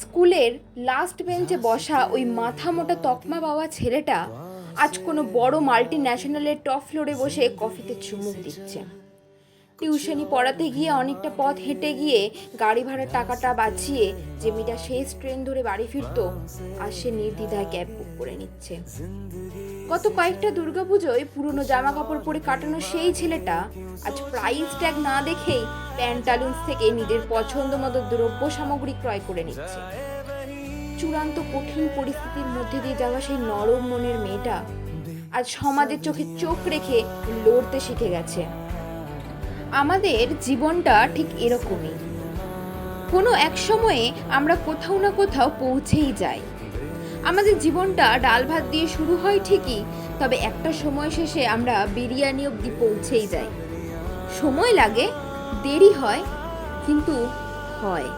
স্কুলের লাস্ট বেঞ্চে বসা ওই মাথা মোটা তকমা পাওয়া ছেলেটা আজ কোনো বড় মাল্টি ন্যাশনালের টপ ফ্লোরে বসে কফিতে চুমুক দিচ্ছে। টিউশনি পড়াতে গিয়ে অনেকটা পথ হেঁটে গিয়ে গাড়ি ভাড়ার টাকাটা বাঁচিয়ে যে মেয়েটা শেষ ট্রেন ধরে বাড়ি ফিরতো আর সে নির্দ্বিধায় ক্যাব বুক করে নিচ্ছে। গত কয়েকটা দুর্গাপুজোয় পুরনো জামা কাপড় পরে কাটানো সেই ছেলেটা আজ প্রাইস ট্যাগ না দেখেই প্যান্টালুন্স থেকে নিজের পছন্দ মতো দ্রব্য সামগ্রী ক্রয় করে নিচ্ছে। চূড়ান্ত কঠিন পরিস্থিতির মধ্যে দিয়ে যাওয়া সেই নরম মনের মেয়েটা আজ সমাজের চোখে চোখ রেখে লড়তে শিখে গেছে। আমাদের জীবনটা ঠিক এরকমই। কোনো এক সময়ে আমরা কোথাও না কোথাও পৌঁছেই যাই। আমাদের জীবনটা ডাল ভাত দিয়ে শুরু হয় ঠিকই, তবে একটা সময় শেষে আমরা বিরিয়ানি অবধি পৌঁছেই যাই। সময় লাগে দেরি হয় কিন্তু হয়।